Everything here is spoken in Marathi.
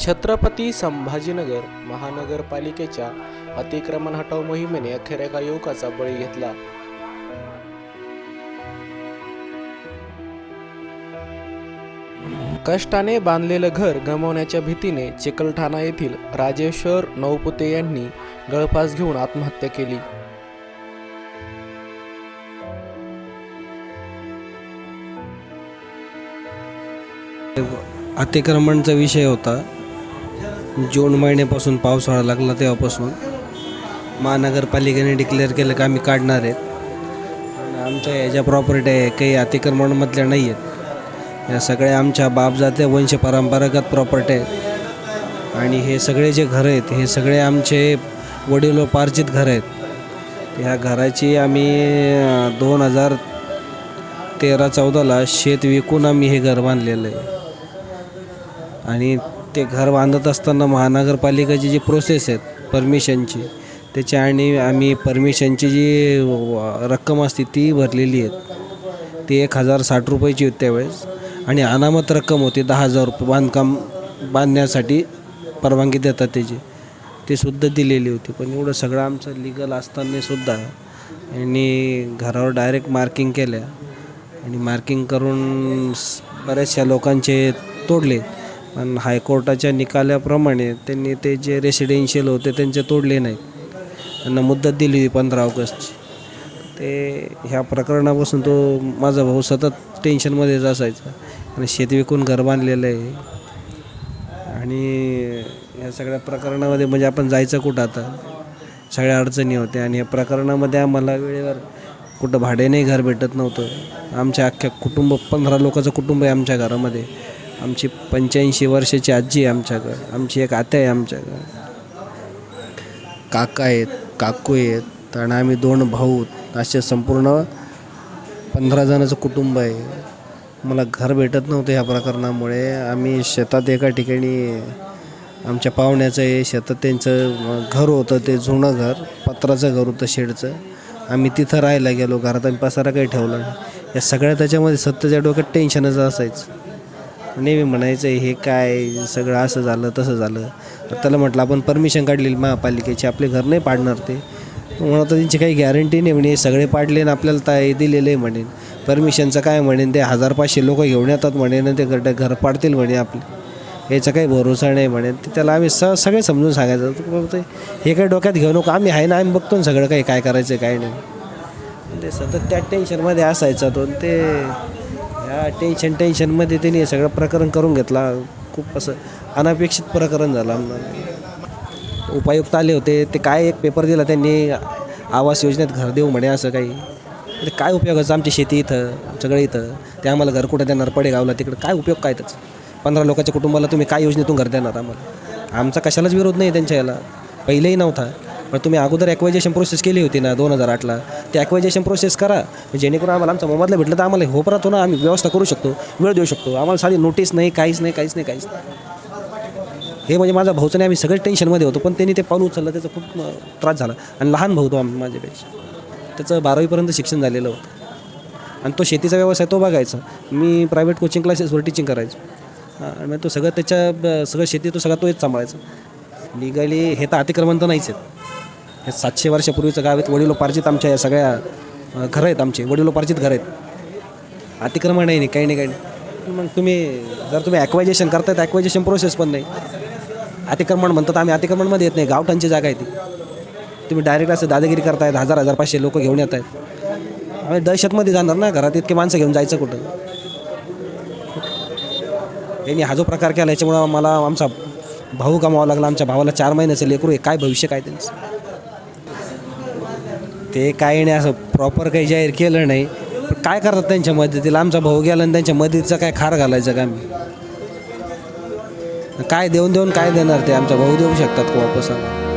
छत्रपती संभाजीनगर महानगरपालिकेच्या अतिक्रमण हटाव मोहिमेने अखेर एका युवकाचा बळी घेतला. कष्टाने बांधलेलं घर गमावण्याच्या भीतीने चिकलठाणा येथील राजेश्वर नवपुते यांनी गळफास घेऊन आत्महत्या केली. अतिक्रमणचा विषय होता. जून महिन्यापासून पावसाळा लागला तेव्हापासून. महानगरपालिकेने डिक्लेअर केलं की आम्ही काढणार आहेत. आणि आमच्या ह्या ज्या प्रॉपर्टी आहे काही अतिक्रमणमधल्या नाही आहेत. या सगळ्या आमच्या बापजात्या वंश परंपरागत प्रॉपर्टी आहेत. आणि हे सगळे जे घरं आहेत हे सगळे आमचे वडिलोपार्जित घर आहेत. ह्या घराची आम्ही दोन हजार तेरा चौदाला शेत विकून आम्ही हे घर बांधलेलं आहे. आणि ते घर बांधत असताना महानगरपालिकेची जी प्रोसेस आहेत परमिशनची त्याची आणि आम्ही परमिशनची जी रक्कम असते ती भरलेली आहेत. ती एक हजार साठ रुपयाची होती त्यावेळेस आणि अनामत रक्कम होती दहा हजार रुपये बांधकाम बांधण्यासाठी परवानगी देतात त्याची. ती सुद्धा दिलेली होती पण एवढं सगळं आमचं लिगल असताना सुद्धा यांनी घरावर डायरेक्ट मार्किंग केल्या आणि मार्किंग करून बऱ्याचशा लोकांचे तोडले. पण हायकोर्टाच्या निकालाप्रमाणे त्यांनी ते जे रेसिडेन्शियल होते त्यांचे तोडले नाहीत. त्यांना मुदत दिली होती पंधरा ऑगस्टची. ते ह्या प्रकरणापासून तो माझा भाऊ सतत टेन्शनमध्येच असायचा. आणि शेती विकून घर बांधलेलं आहे. आणि या सगळ्या प्रकरणामध्ये म्हणजे आपण जायचं कुठं आता? सगळ्या अडचणी होत्या. आणि या प्रकरणामध्ये आम्हाला वेळेवर कुठं भाड्याने घर भेटत नव्हतं. आमच्या अख्ख्या कुटुंब पंधरा लोकांचं कुटुंब आहे आमच्या घरामध्ये. आमची पंच्याऐंशी वर्षाची आजी आहे आमच्याकडं. आमची एक आत्या आहे आमच्याकडं. काका आहेत काकू आहेत आणि आम्ही दोन भाऊ असे संपूर्ण पंधरा जणांचं कुटुंब आहे. मला घर भेटत नव्हतं ह्या प्रकरणामुळे. आम्ही शेतात एका ठिकाणी आमच्या पाहुण्याचं आहे शेतात त्यांचं घर होतं ते जुनं घर पत्राचं घर होतं शेडचं. आम्ही तिथं राहायला गेलो घरात आम्ही पसारा काही ठेवला नाही. या सगळ्या त्याच्यामध्ये सत्तेच्या डोक्यात टेन्शनच असायचं. नेहमी म्हणायचं हे काय सगळं असं झालं तसं झालं. तर त्याला म्हटलं आपण परमिशन काढलेली महापालिकेची आपले घर नाही पाडणार ते. म्हणून आता त्यांची काही गॅरंटी नाही म्हणे सगळे पाडले आणि आपल्याला ताय दिलेलं आहे म्हणेन परमिशनचं काय म्हणेन ते हजार पाचशे लोक घेऊन येतात म्हणेन आणि ते घर घर पाडतील म्हणे आपले. याचा काही भरोसा नाही म्हणेन ते त्याला आम्ही स सगळे समजून सांगायचं ते हे काही डोक्यात घेऊ नको आम्ही आहे ना आम्ही बघतो ना सगळं काही काय करायचं काय नाही. ते सतत त्या टेन्शनमध्ये असायचा तो ते ह्या टेन्शन टेन्शनमध्ये त्यांनी हे सगळं प्रकरण करून घेतला. खूप असं अनपेक्षित प्रकरण झालं. उपायुक्त आले होते. ते काय एक पेपर दिला त्यांनी आवास योजनेत घर देऊ म्हणे असं काही. ते काय उपयोगाचं आमची शेती इथं सगळं इथं? ते आम्हाला घर कुठं देणार? पडेगावला तिकडं काय उपयोग काय त्याचं? पंधरा लोकांच्या कुटुंबाला तुम्ही काय योजनेतून घर देणार आम्हाला? आमचा कशालाच विरोध नाही त्यांच्या याला. पहिलेही नव्हता. पण तुम्ही अगोदर ॲक्वायजेशन प्रोसेस केली होती ना दोन हजार आठला. ते ॲक्वायजेशन प्रोसेस करा. जेणेकरून आम्हाला आमचा मोबाईलला भेटलं तर आम्हाला होपरात ना आम्ही व्यवस्था करू शकतो वेळ देऊ शकतो. आम्हाला साधी नोटीस नाही काहीच नाही काहीच नाही काहीच नाही. हे म्हणजे माझा भाऊचं नाही आम्ही सगळे टेन्शनमध्ये होतो पण त्यांनी ते पाऊल उचललं त्याचा खूप त्रास झाला. आणि लहान भाऊ तो माझ्या माझ्यापेक्षा. त्याचं बारावीपर्यंत शिक्षण झालेलं होतं. आणि तो शेतीचा व्यवसाय तो बघायचा. मी प्रायव्हेट कोचिंग क्लासेसवर टीचिंग करायचो. आणि मग तो सगळं त्याच्या ब- सगळं शेती तो सगळा तोच सांभाळायचा. लिगली हे तर अतिक्रमण तर नाहीच आहेत. हे सातशे वर्षापूर्वीचं गाव आहेत. वडिलोपार्जित आमच्या या सगळ्या घरं आहेत आमचे. वडिलोपार्जित घरं आहेत. अतिक्रमण नाही काही नाही काही नाही. मग तुम्ही जर तुम्ही ॲक्वायजेशन करतायत ॲक्वायजेशन प्रोसेस पण नाही. अतिक्रमण म्हणतात आम्ही अतिक्रमणमध्ये येत नाही. गावठांची जागा आहे ती. तुम्ही डायरेक्ट असं दादागिरी करतायत हजार हजार पाचशे लोक घेऊन येत आहेत आम्ही दहशतमध्ये जाणार ना घरात इतके माणसं घेऊन जायचं कुठं? यांनी हा जो प्रकार केला याच्यामुळं मला आमचा भाऊ गमावा लागला. आमच्या भावाला चार महिन्याचं लेकरू आहे. काय भविष्य काय त्यांचं? ते काही नाही असं प्रॉपर काही जाहीर केलं नाही. पण काय करतात त्यांच्या मदतीला? आमचा भाऊ गेला आणि त्यांच्या मदतीचा काय खार घालायचं का आम्ही? काय देऊन देऊन काय देणार ते? आमचा भाऊ देऊ शकतात का वापस? आम्हाला?